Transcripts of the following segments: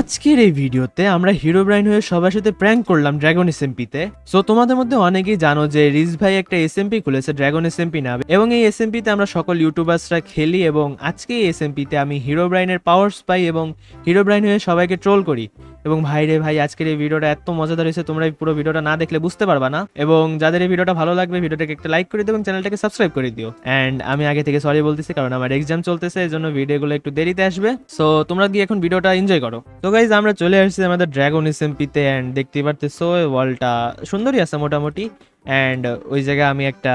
আজকের এই ভিডিওতে আমরা হিরো ব্রাইন হয়ে সবার সাথে প্র্যাঙ্ক করলাম ড্রাগন এসএমপিতে সো তোমাদের মধ্যে অনেকেই জানো যে রিজ ভাই একটা এসএমপি খুলেছে ড্রাগন এসএমপি নামে। এবং এই এসএমপিতে আমরা সকল ইউটিউবার্সরা খেলি এবং আজকে এই এসএমপিতে আমি হিরো ব্রাইনের পাওয়ার্স পাই এবং হিরো ব্রাইন হয়ে সবাইকে ট্রোল করি। এবং ভাই রে ভাই, আজকের এই ভিডিওটা এত মজাদার হয়েছে, তোমরা এই পুরো ভিডিওটা না দেখলে বুঝতে পারবা না। এবং যাদের এই ভিডিওটা ভালো লাগবে, ভিডিওটাকে একটা লাইক করে দিও এবং চ্যানেলটাকে সাবস্ক্রাইব করে দিও। অ্যান্ড আমি আগে থেকে সরি বলতেছি, কারণ আমার এক্সাম চলতেছে এই জন্য ভিডিওগুলো একটু দেরিতে আসবে। সো তোমরা গিয়ে এখন ভিডিওটা এনজয় করো। তো গাইজ আমরা চলে আসছি আমাদের ড্রাগন এসএমপিতে অ্যান্ড দেখতেই পারতেছো ওয়ালটা সুন্দরই আছে মোটামুটি। অ্যান্ড ওই জায়গায় আমি একটা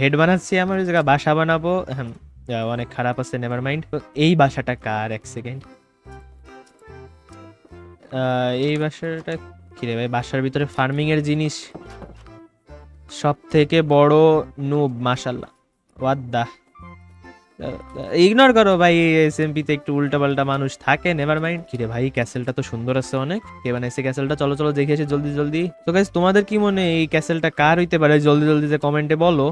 হেড বানাচ্ছি, আমার ওই জায়গায় বাসা বানাবো। অনেক খারাপ আছে নেভার মাইন্ড এই বাসাটা কার? এক সেকেন্ড এই বাসাটা কি রে ভাই? বাসার ভিতরে ফার্মিং এর জিনিস সব থেকে বড় নুব মাসাল্লাহ ওয়াদ দা ইগনোর করো ভাই এসএমপি তে একটু উল্টা পাল্টা মানুষ থাকে নেভার মাইন্ড কি রে ভাই ক্যাসেলটা তো সুন্দর আছে অনেক। কে বানাইছে ক্যাসেলটা চলো চলো, দেখে আসি জলদি জলদি। তো গাইস তোমাদের কি মনে এই ক্যাসেলটা কার হইতে পারে? জলদি জলদি যে কমেন্টে বলো।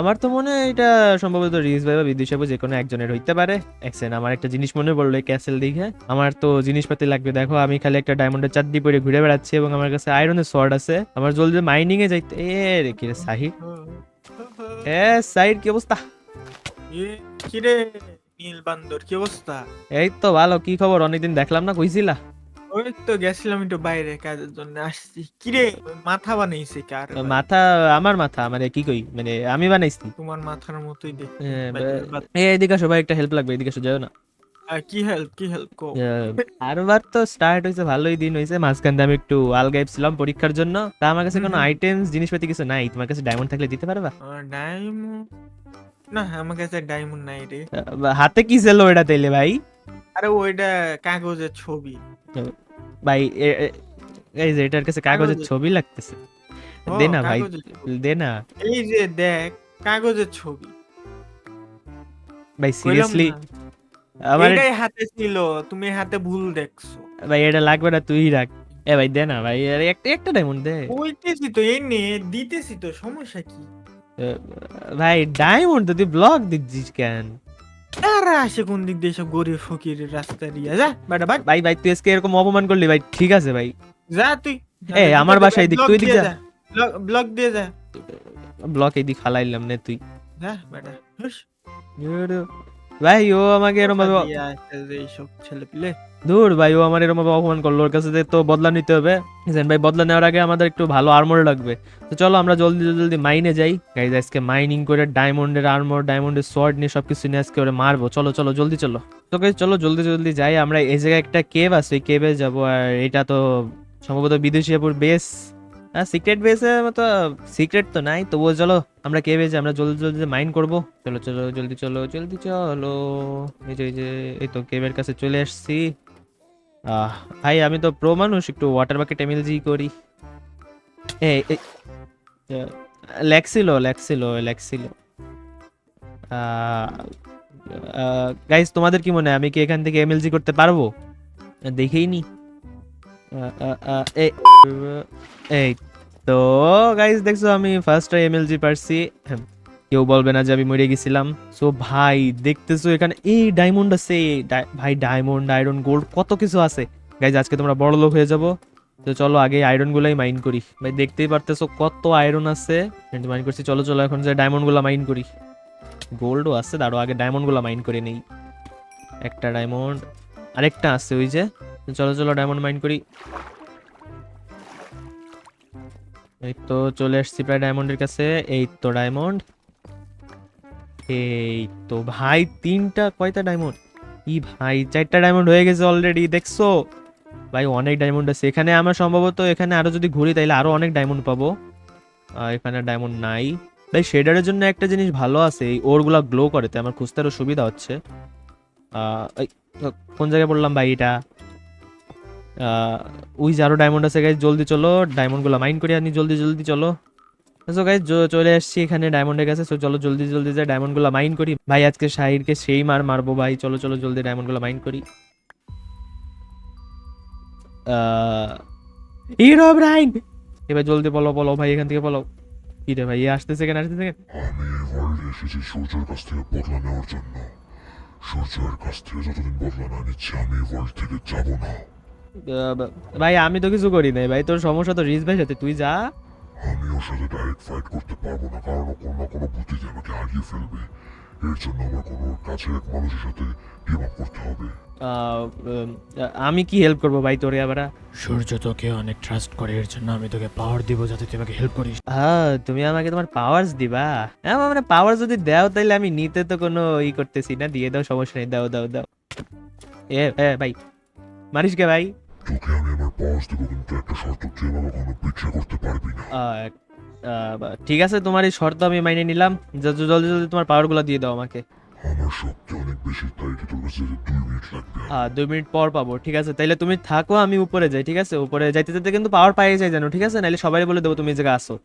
আমার তো মনে এটা সম্ভবত রিজ ভাই বা বিদ্যুৎ সাহেব যে কোনো একজনের হইতে পারে। একসেন আমার একটা জিনিস মনে পড়ল এই ক্যাসেল দেখে। আমার তো জিনিসপাতি লাগবে, দেখো, আমি খালি একটা ডায়মন্ডের চারদি পরে ঘুরে বেড়াচ্ছি এবং আমার কাছে আয়রনের সোয়ার্ড আছে। আমার জলদি মাইনিং এ যাইতে এ রে কি রে সাহিদ এ সাইড কি অবস্থা? কিরে নীল বান্দর কি অবস্থা? এই তো ভালো কি খবর? অনেকদিন দেখলাম না কইছিলা? ওই তো গেছিলাম একটু বাইরে কাজের জন্য আসছি। কিরে মাথা বানাইছে কার মাথা আমার মাথা মানে কি কই মানে আমি বানাইছি। তোমার মাথার মতোই বাদ- এই এদিকে আসো ভাই একটা হেল্প লাগবে এদিকে যাও না। কি হেল্প কি হেল্প কো আরবার তো স্টার্ট হয়েছে ভালোই দিন হয়েছে মাঝখান আমি একটু আলগাইব ছিলাম পরীক্ষার জন্য। তা আমার কাছে কোনো। আইটেমস জিনিসপাতি কিছু নাই তোমার কাছে ডায়মন্ড থাকলে দিতে পারবা? ডায়মন্ড না আমার কাছে ডায়মন্ড নাই রে। হাতে কি ছিল এটা তাইলে ভাই? আরে ওইটা কাগজের ছবি। ভাই এই যে এটার কাছে কাগজের ছবি লাগতেছে। দে না ভাই দে না। এই যে দেখ কাগজের ছবি। ভাই সিরিয়াসলি আমার এটাই হাতে ছিল তুমি হাতে ভুল দেখছ। ভাই এটা লাগবে না তুই রাখ। এ ভাই দে না ভাই একটা একটা ডায়মন্ড দে। তো এই নে দিতেছি তো সমস্যা কি? ভাই ডায়মন্ড তো তুই ব্লক দিচ্ছিস কেন? আরে আসে কোন দিক দিয়ে সব গরিব ফকির রাস্তা দিয়ে যা বেটা ভাই ভাই ভাই তুই আজকে এরকম অপমান করলি ভাই ঠিক আছে ভাই। যা তুই। এ, আমার বাসায় দিক, তুই দিক যা। ব্লক দিয়ে যা। ব্লক দিক হালাইলাম না তুই। যা বেটা। ভাই ও আমাকে এরকম ভাবে এইসব ছেলে পিলে। দূর ভাই ও আমার এরকম ভাবে অপমান করল। ওর কাছে তো বদলা নিতে হবে। বুঝলেন ভাই বদলা নেওয়ার আগে আমাদের একটু ভালো আর্মর লাগবে। তো চলো আমরা জলদি জলদি মাইনে যাই। গাইজ আজকে মাইনিং করে ডায়মন্ডের আর্মর ডায়মন্ডের সোয়ার্ড নিয়ে সবকিছু নিয়ে আজকে ওরে মারবো। চলো চলো জলদি চলো। তো guys, চলো জলদি জলদি যাই। আমরা এই জায়গায় একটা কেভ আছে। ওই কেভে যাব। আর এটা তো সম্ভবত বিদেশিয়াপুর বেস হ্যাঁ সিক্রেট বেসে মতো সিক্রেট তো নাই, তবুও চলো, আমরা কেভে যাই, আমরা জলদি জলদি মাইন করব। চলো চলো, জলদি চলো জলদি চলো। এই যে এই যে, এই তো কেবের কাছে চলে আসছি। আহ, ভাই, আমি তো প্রো মানুষ, একটু ওয়াটার বাকেট এমএলজি করি। এই লেক্সিলো লেক্সিলো লেক্সিলো গাইস তোমাদের কি মনে হয়, আমি কি এখান থেকে এমএলজি করতে পারব? দেখেই নি এই তো গাইস দেখছ আমি ফার্স্ট এমএলজি পারছি। হ্যাঁ, কেউ বলবে না যে আমি মরে গেছিলাম। সো ভাই দেখতেছো এখানে এই ডায়মন্ড আছে। ভাই ডায়মন্ড আয়রন গোল্ড কত কিছু আছে। গাইজ আজকে তোমরা বড় লোক হয়ে যাব। তো চলো আগে আয়রন গুলাই মাইন করি। ভাই দেখতেই পারতেছো কত আয়রন আছে। মাইন করছি। চলো চলো এখন যে ডায়মন্ডগুলা মাইন করি। গোল্ডও আছে দাঁড়ো আগে ডায়মন্ডগুলা মাইন করে নেই। একটা ডায়মন্ড আরেকটা আছে ওই যে। চলো চলো ডায়মন্ড মাইন করি। এই তো চলে আসছি প্রায় ডায়মন্ডের কাছে। এই তো ডায়মন্ড এই তো ভাই, তিনটা, কয়টা ডায়মন্ড ই ভাই, চারটা ডায়মন্ড হয়ে গেছে অলরেডি দেখছ? ভাই, অনেক ডায়মন্ড আছে। এখানে আমার সম্ভবত, এখানে আরও যদি ঘুরি, তাইলে আরও অনেক ডায়মন্ড পাবো। এখানে ডায়মন্ড নাই। ভাই শেডারের জন্য একটা জিনিস ভালো আছে, এই ওরগুলা গ্লো করে, তাই আমার খুঁজতে আরও সুবিধা হচ্ছে। কোন জায়গায় বললাম ভাই এটা? আহ, ওই যে আরও ডায়মন্ড আছে গাইজ জলদি চলো ডায়মন্ডগুলো মাইন করে আনি জলদি জলদি চলো। সো গাইজ চলে আসছি এখানে ডায়মন্ডের কাছে সো চলো জলদি জলদি যাই ডায়মন্ডগুলো মাইন করি। ভাই আজকে শাহিরকে সেই মার মারবো ভাই চলো চলো জলদি ডায়মন্ডগুলো মাইন করি। হিরো ব্রাইন এবার জলদি বলো বলো ভাই এখান থেকে বলো। কি রে ভাই আসতেছে কেন আসতেছে কেন? আমি এসেছি সূর্যের কাছ থেকে বদলা নেওয়ার জন্য। সূর্যের কাছ থেকে যতদিন বদলা না নিচ্ছি আমি ওয়ার্ল্ড থেকে যাব না। ভাই আমি তো কিছু করি নাই ভাই। তোর সমস্যা তো রিস ভাই সাথে। তুই যা। আমি ওর সাথে ডাইরেক্ট ফাইট করতে পারব না কারণ ও কোনো না কোনো বুদ্ধিতে আমাকে হারিয়ে ফেলবে। এর জন্য আমার কোনো কাছের এক মানুষের সাথে টিম আপ করতে হবে। আহ, আমি কি হেল্প করব ভাই তোরে আবার? সূর্য তোকে অনেক ট্রাস্ট করে এর জন্য আমি তোকে পাওয়ার দিব যাতে তুই আমাকে হেল্প করিস। হ্যাঁ তুমি আমাকে তোমার পাওয়ার্স দিবা। হ্যাঁ মানে পাওয়ার যদি দাও তাহলে আমি নিতে তো কোনো ই করতেছি না। দিয়ে দাও সমস্যা নেই দাও দাও দাও। এ ভাই মারিস কে ভাই? তোকে আমি আমার বস দেবো কিন্তু একটা শর্ত তুই আমাকে কোনো পিছিয়ে করতে পারবি না। ঠিক আছে তোমার এই শর্ত আমি মাইনে নিলাম। জলদি জলদি তোমার পাওয়ার পাওয়ারগুলো দিয়ে দাও আমাকে। আমার শক্তি অনেক বেশি তাই কি তোর কাছে দুই মিনিট লাগবে? আহ, দুই মিনিট পর পাবো ঠিক আছে? তাইলে তুমি থাকো আমি উপরে যাই ঠিক আছে? উপরে যাইতে যেতে কিন্তু পাওয়ার পাই যাই জানো ঠিক আছে? নাহলে সবাই বলে দেবো তুমি এই জায়গায় আসো।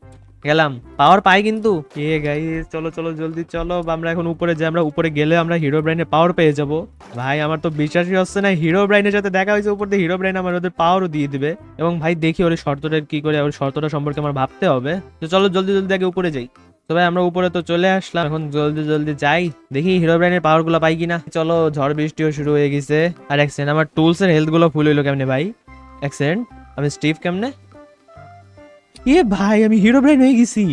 গেলাম। পাওয়ার পাই কিন্তু। এ গাই চলো চলো জলদি চলো। আমরা এখন উপরে যাই আমরা উপরে গেলে আমরা হিরো ব্রাইনের পাওয়ার পেয়ে যাব। ভাই আমার তো বিশ্বাসই হচ্ছে না হিরো ব্রাইনের সাথে দেখা হয়েছে উপর দিয়ে হিরো ব্রাইন আমার ওদের পাওয়ারও দিয়ে দিবে। এবং ভাই দেখি ওর শর্তটা কি করে ওর শর্তটা সম্পর্কে আমার ভাবতে হবে। তো চলো জলদি জলদি আগে উপরে যাই। ভাই আমরা উপরে তো চলে আসলাম। এখন জলদি জলদি যাই। দেখি হিরো ব্রাইনের পাওয়ারগুলো পাই কিনা। চলো, ঝড় বৃষ্টিও শুরু হয়ে গেছে। আর অ্যাক্সেন্ট আমার টুলস এর হেলথগুলো ফুল হইল কেমনে ভাই? অ্যাক্সেন্ট আমি স্টিভ কেমনে? এ ভাই, আমি হিরো ব্রাইন হয়ে গেছি।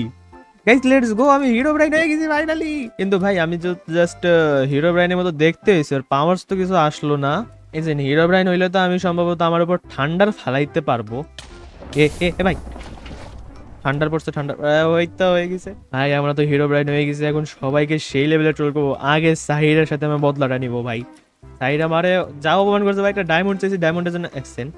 গাইস লেটস গো আমি হিরো ব্রাইন হয়ে গেছি ফাইনালি কিন্তু ভাই, আমি জাস্ট হিরো ব্রাইনের মতো দেখতে হয়েছি। আর পাওয়ার্স তো কিছু আসলো না। এই যে হিরো ব্রাইন হইলে তো আমি সম্ভবত আমার উপর ঠান্ডার ফালাইতে পারব। এ এ ভাই। ঠান্ডার পড়ছে, ঠান্ডা ওই তো হয়ে গেছে। ভাই, আমরা তো হিরো ব্রাইন হয়ে গেছি, এখন সবাইকে সেই লেভেলে ট্রোল করব। আগে সাহিরের সাথে আমি বদলাটা নিবো, ভাই। সাহির আমারে যা অপমান করছে, ভাই, একটা ডায়মন্ড চাইছি ডায়মন্ডের জন্য এক্সেন্ট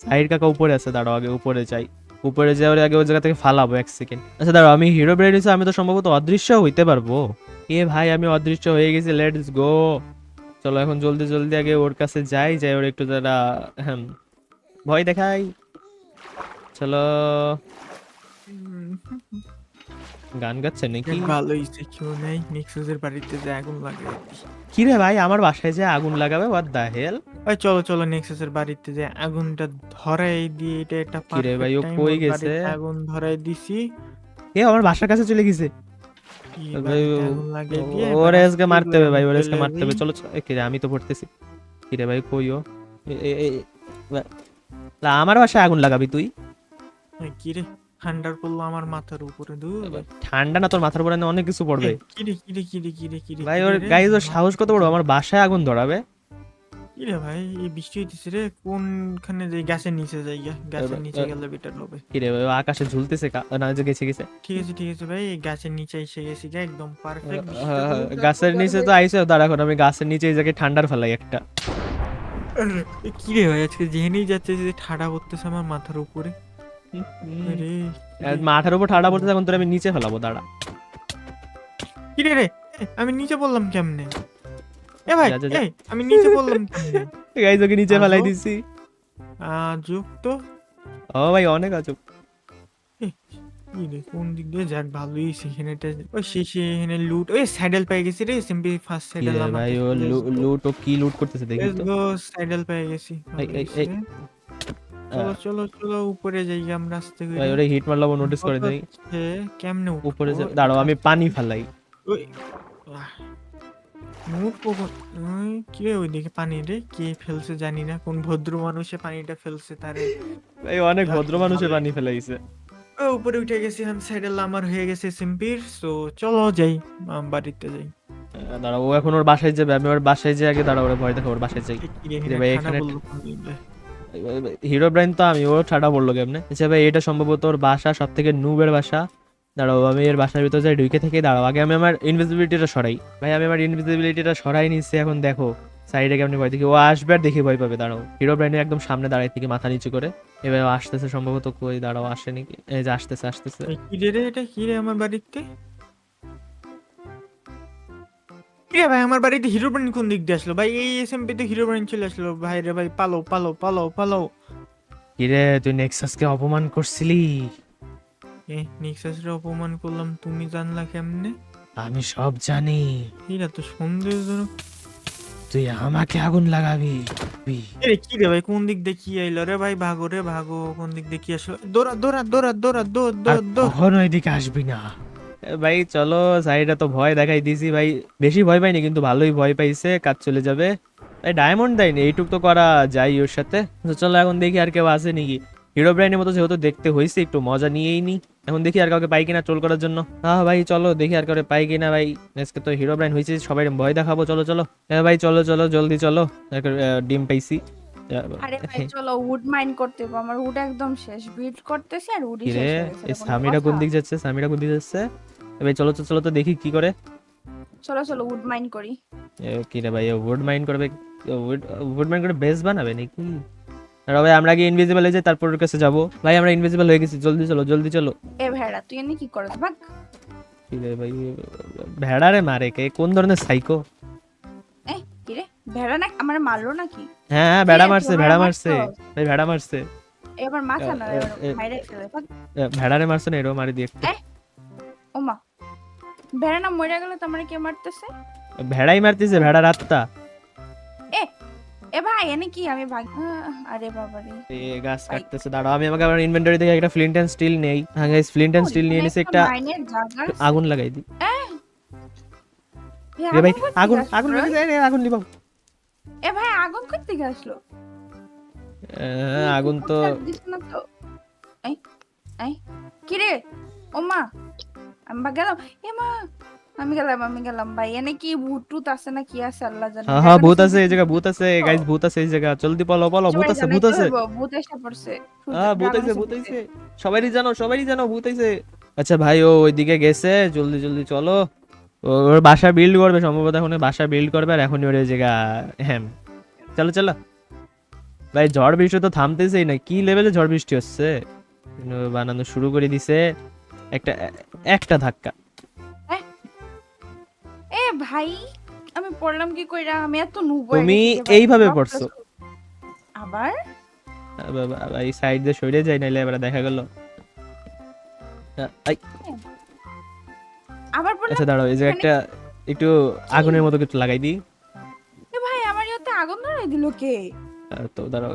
সাহির কাকা উপরে আছে, দাঁড়াও আগে, উপরে যাই। উপরে যাওয়ার আগে ওই জায়গা থেকে ফালাবো এক সেকেন্ড আচ্ছা দাঁড়াও, আমি হিরো ব্রাইন হয়েছে, আমি তো সম্ভবত অদৃশ্য হইতে পারব। এ ভাই, আমি অদৃশ্য হয়ে গেছি লেটস গো চলো, এখন জলদি জলদি আগে ওর কাছে যাই যাই ওর একটু যারা ভয় দেখাই। চলো গান গাচ্ছে নাকি ভালো হয়েছে কেউ নেই নেক্সাসের বাড়িতে যে আগুন লাগে কি রে ভাই আমার বাসায় যে আগুন লাগাবে হোয়াট দা হেল ওই চলো চলো নেক্সাসের বাড়িতে যে আগুনটা ধরাই দিয়ে এটা একটা কি রে ভাই, ও কই গেছে? আগুন ধরাই দিছি এ আমার বাসার কাছে চলে গেছে ভাই, ওরে আজকে মারতে হবে ভাই ওরে আজকে মারতে হবে চলো কি রে আমি তো পড়তেছি কি রে ভাই কইও এ- এ- আমার বাসায় আগুন লাগাবি তুই কি রে ঠান্ডার পড়ল আমার মাথার উপরে দূর ঠান্ডা না তোর মাথার উপরে না অনেক কিছু পড়বে। কি রে কি রে কি রে কি রে কি রে? ভাই ওর গাইজ ওর সাহস কত বড়? আমার বাসায় আগুন ধরাবে। কি রে ভাই এই বৃষ্টি হইতেছে রে কোনখানে যে গাছের নিচে যাই গা গাছের এবার- নিচে গেলে বেটার হবে। কি রে ভাই, আকাশে ঝুলতেছে না যে গেছে গেছে। ঠিক আছে ঠিক আছে ভাই গাছের নিচে এসে গেছি গা একদম পারফেক্ট হ্যাঁ, হ্যাঁ, গাছের নিচে তো আইসে দাঁড়া এখন আমি গাছের নিচে এই জায়গায় ঠান্ডার ফেলাই একটা। কি রে ভাই আজকে যেহেনেই যাচ্ছে যে ঠাডা পড়তেছে আমার মাথার উপরে। মাথার উপর ঠান্ডা পড়তে এখন তোর আমি নিচে ফেলাবো দাঁড়া কি রে রে আমি নিচে বললাম কেমনে এ ভাই। এই আমি নিচে বললাম কেমনে গাইজ ওকে নিচে ফেলাই আজব। দিছি আজব তো ও ভাই অনেক আছে কি কোন দিক দিয়ে যাক ভালোই সেখানেটা ওই শেষে এখানে লুট ওই স্যাডেল পেয়ে গেছি রে সিম্পলি ফার্স্ট স্যাডেল আমার ভাই ও লুট ও কি লুট করতেছে দেখি লেটস তো স্যাডেল পেয়ে গেছি এই। এই। চলো চলো চলো উপরে যাই আমরা আস্তে করে। ভাই ওরে হিট মারলাম নোটিস করে দেই। কেমনে উপরে যে দাঁড়াও আমি পানি ফেলাই। ওই মুখ ওই, কি রে ওইদিকে পানি রে? কে ফেলছে জানি না কোন ভদ্র মানুষে পানিটা ফেলছে তারে। ভাই অনেক ভদ্র মানুষে পানি ফেলাইছে। ও, উপরে উঠে গেছিলাম স্যাডেল আমার হয়ে গেছে সিম্পির সো চলো যাই বাড়িতে যাই। দাঁড়াও ও এখন ওর বাসায় যাবে আমি ওর বাসায় যাই আগে দাঁড়াও ওরে ভয় দেখো ওর বাসায় যাই। এখানে ভাই, দিকে? হিরো ব্রাইন তো আমি ও ঠাডা পড়ল কেমনে? আচ্ছা ভাই, এটা সম্ভবত ওর বাসা সব থেকে নুবের বাসা। দাঁড়াও, আমি এর বাসার ভিতরে যাই, ঢুকে থেকে, দাঁড়াও, আগে আমি আমার ইনভিজিবিলিটিটা সরাই। ভাই, আমি আমার ইনভিজিবিলিটিটা সরাই নিচ্ছি, এখন দেখো সাইডে কেমনি ভয় দেখি। ও আসবে আর দেখে ভয় পাবে, দাঁড়াও। হিরো ব্রাইনের একদম সামনে দাঁড়াই থেকে মাথা নিচু করে। এবার আসতেছে সম্ভবত কই, দাঁড়াও আসে নাকি এই যে আসতেছে আসতেছে। কি রে, এটা কি রে আমার বাড়িতে? রে ভাই আমার বাড়িতে হিরো ব্রেন কোন দিক দিয়ে আসলো? ভাই এই এসএমপি তে হিরো ব্রেন চলে আসলো। ভাই রে ভাই পালো পালো পালো পালো। কিরে তুই নেক্সাসকে অপমান করছিলি? এ নেক্সাস রে অপমান করলাম তুমি জানলা কেমনে? আমি সব জানি। এরা তো সন্দেহজনক। তুই আমাকে আগুন লাগাবি। এ রে কি রে ভাই কোন দিক দিয়ে কি আইলো রে ভাই? ভাগো রে ভাগো কোন দিক দিয়ে কি আসলো? দৌড়া দৌড়া দৌড়া দৌড়া দৌড় দৌড় দৌড়। কখনো এদিকে আসবি না। ভাই চলো সাইডে তো ভয় দেখাই দিছি ভাই। বেশি ভয় পাইনি কিন্তু ভালোই ভয় পাইছে কাজ চলে যাবে। ভাই ডায়মন্ড দেয়নি এইটুক তো করা যায় ওর সাথে। তো চলো এখন দেখি আর কেউ আসে নাকি। হিরো ব্রাইনের মতো যেহেতু দেখতে হয়েছে একটু মজা নিয়েই নি। এখন দেখি আর কাউকে পাই কিনা ট্রোল করার জন্য। হ্যাঁ ভাই চলো দেখি আর কাউকে পাই কিনা ভাই। আজকে তো হিরো ব্রাইন হয়েছে সবাই ভয় দেখাবো। চলো চলো। হ্যাঁ ভাই চলো চলো জলদি চলো। ডিম পাইছি। আরে ভাই চলো উড মাইন করতে হবে। আমার উড একদম শেষ। বিল্ড করতেছি আর উডই শেষ সামিরা কোন? দিক যাচ্ছে? সামিরা কোন দিক যাচ্ছে? ভাই চলো তো চলো তো দেখি কি করে। চলো চলো উড মাইন করি। এ, কি রে ভাই উড মাইন্ড করবে উড মাইন্ড করে বেস বানাবে নাকি? আর ভাই আমরা আগে ইনভিজিবল হয়ে যাই তারপর ওর কাছে যাব। ভাই আমরা ইনভিজিবল হয়ে গেছি জলদি চলো জলদি চলো। এ ভেড়া তুই এনে কি করছ ভাগ। কি রে ভাই ভেড়ারে মারে কে কোন ধরনের সাইকো এ কি রে ভেড়া না আমার মারলো নাকি? হ্যাঁ হ্যাঁ ভেড়া মারছে ভেড়া মারছে? ভাই ভেড়া মারছে। এবার মাথা না ভাইরে ফেলে ভাগ। এ, ভেড়ারে মারছে না এরও মারি দিয়ে ভেড়া না মরে গেলে তো আমার কে মারতেছে? ভেড়াই মারতেছে ভেড়া রাতটা এ এ ভাই এনে কি আমি ভাগ আরে বাবা রে এ গাছ কাটতেছে দাঁড়াও আমি আমাকে আমার ইনভেন্টরি থেকে একটা ফ্লিন্ট এন্ড স্টিল নেই। হ্যাঁ গাইস ফ্লিন্ট এন্ড স্টিল নিয়ে নিছি একটা আগুন লাগাই দিই। এ, ভাই আগুন আগুন আসলো? রে, আগুন নিবাও। এ ভাই আগুন কোথা থেকে আসলো আগুন তো এই এই কি রে ও মা আমি বা গেলাম আমি গেলাম আমি গেলাম ভাই এনে কি ভূত টুত আছে না কি আছে আল্লাহ জানে হ্যাঁ হ্যাঁ ভূত আছে এই জায়গা ভূত আছে গাইস ভূত আছে এই জায়গা জলদি পলো পলো ভূত আছে ভূত আছে ভূত এসে পড়ছে হ্যাঁ ভূত আছে ভূত আছে জানো জানো ভূত আছে আচ্ছা ভাই ও ওইদিকে গেছে জলদি জলদি চলো। ও- ওর বাসা বিল্ড করবে সম্ভবত এখন বাসা বিল্ড করবে আর এখনই ওর এই জায়গা হ্যাঁ। চলো চলো। ভাই ঝড় বৃষ্টি তো থামতেছেই না কি লেভেলে ঝড় বৃষ্টি হচ্ছে? বানানো শুরু করে দিছে। একটা একটা ধাক্কা। এ ভাই আমি পড়লাম কি কইরা? আমি এত নুব তুমি এইভাবে পড়ছো। আবার? এই সাইড দিয়ে সরে যাই নাইলে এবার দেখা গেল। আবার আচ্ছা দাঁড়াও এই যে একটা একটু আগুনের মতো কিছু লাগাই দিই। এ ভাই আমার ইয়েতে আগুন ধরাই দিল কে? তো দাঁড়াও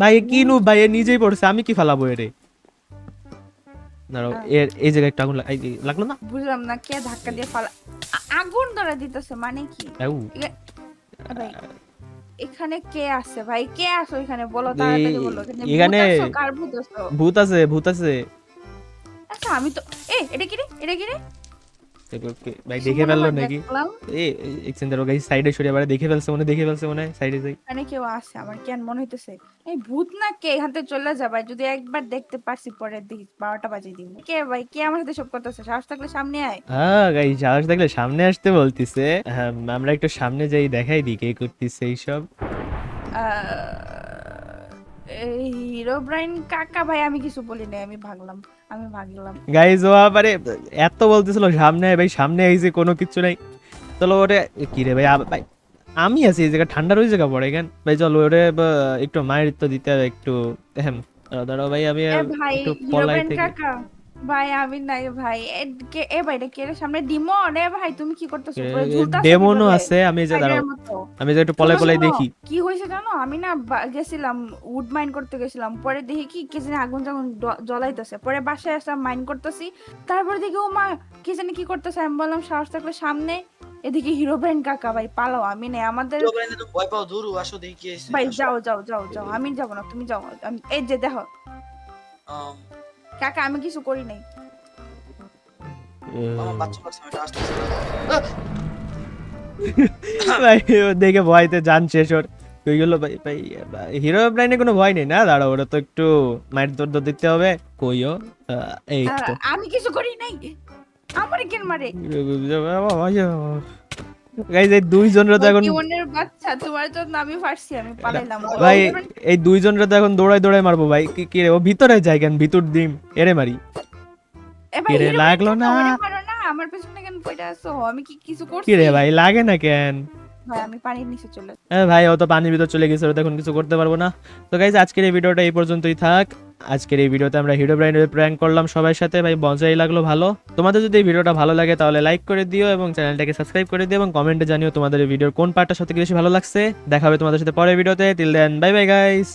ভাই কি নু ভাই নিজেই পড়ছে আমি কি ফালাবো এরে? দাঁড়াও এর এই জায়গায় একটা আগুন লাগল না? বুঝলাম না কে ধাক্কা দিয়ে ফালা আগুন ধরা দিতেছে মানে কি? এখানে কে আছে ভাই? কে আছে এখানে বলো তাড়াতাড়ি বলো এখানে ভূত এখানে- কার ভূত আছো? ভূত আছে ভূত আছে। আচ্ছা আমি তো এ এটা কি রে? এটা কি রে? এবার ভাই দেখে ফেলল নাকি? এ এক্সেন দাঁড়াও সাইডে সরে এবারে দেখে ফেলছে মনে দেখে ফেলছে মনে সাইডে যাই। এখানে কেউ আছে আমার কেন মনে হইতেছে? এই ভূত না কে? এখান থেকে চলে যা যদি একবার দেখতে পারছি পরে দেখি বারোটা বাজে দিব কে ভাই কে আমার সাথে সব করতেছে? সাহস থাকলে সামনে আয়। হ্যাঁ গাই সাহস থাকলে সামনে আসতে বলতিছে। হ্যাঁ আমরা একটু সামনে যাই দেখাই দিই কে করতিছে এইসব। হিরো ব্রাইন কাকা ভাই আমি কিছু বলি নাই আমি ভাগলাম আমি ভাগলাম। গাইজ ও আবারে এত বলতেছিল সামনে ভাই সামনে আইছে কোনো কিছু নাই। চলো ওরে কি রে ভাই ভাই আমি আছি এই জায়গা ঠান্ডার ওই জায়গা পড়ে কেন? ভাই চলো ওরে একটু মায়ের তো দিতে একটু দাঁড়াও ভাই আমি একটু পলাই থেকে ভাই আমি নাই ভাই। এ কে এ ভাই এটা কে রে? সামনে ডিমন। এ ভাই তুমি কি করতেছো? পুরো ঝুলতাছো ডেমনও কীভাবে? আছে আমি এই যে দাঁড়াও। মতো। আমি যে একটু শোনো, পলাই শোনো, দেখি। কি হয়েছে জানো? আমি না বা- গেছিলাম উড মাইন করতে গেছিলাম। পরে দেখি কি কে জানি আগুন যখন জ্বলাইতেছে। পরে বাসায় আসলাম মাইন করতেছি। তারপরে দেখি ও মা কে জানি কি করতেছে? আমি বললাম সাহস থাকলে সামনে। এদিকে হিরো ব্রাইন কাকা ভাই পালাও আমি নেই। আমাদের ভয় পাও দূর আসো দেখি কি ভাই যাও যাও যাও যাও। আমি যাব না তুমি যাও। আমি এই যে দেখো। আম, কাকা আমি কিছু করি নাই। দেখে ভয়তে জান শেষ ওর। গেলো ভাই ভাই হিরো ব্রাইনে কোনো ভয় নেই না? দাঁড়াও ওরা তো একটু মায়ের দর দর দিতে হবে। কইও এই তো। আমি কিছু করি নাই। আমার কেন মারে? গাইজ এই দুইজনরা তো এখন জীবনের বাচ্চা তোমার জন্য আমি ফারছি আমি পালাইলাম। ভাই এই দুইজনরা তো এখন দৌড়াই দৌড়াই মারবো ভাই। কি কি রে ও ভিতরে যায় কেন? ভিতর ডিম এরে মারি। এ ভাই কি রে, হিরো লাগল না? আমার পেছনে কেন পড়ে আছো? আমি কি কিছু করছি কি রে ভাই লাগে না কেন? হ্যাঁ ভাই, ও তো পানির ভিতর চলে গেছে ওটা এখন কিছু করতে পারব না। তো গাইজ আজকের এই ভিডিওটা এই পর্যন্তই থাক। আজকের এই ভিডিওতে আমরা হিরো ব্রাইনের প্র্যাঙ্ক করলাম সবার সাথে, ভাই, মজাই লাগল, ভালো। তোমাদের যদি এই ভিডিওটা ভালো লাগে, তাহলে লাইক করে দিও এবং চ্যানেলটাকে সাবস্ক্রাইব করে দিও এবং কমেন্টে জানিও তোমাদের এই ভিডিওর কোন পার্টটা সত্যি বেশি ভালো লাগছে। দেখা হবে তোমাদের সাথে পরের ভিডিওতে। Till then bye bye guys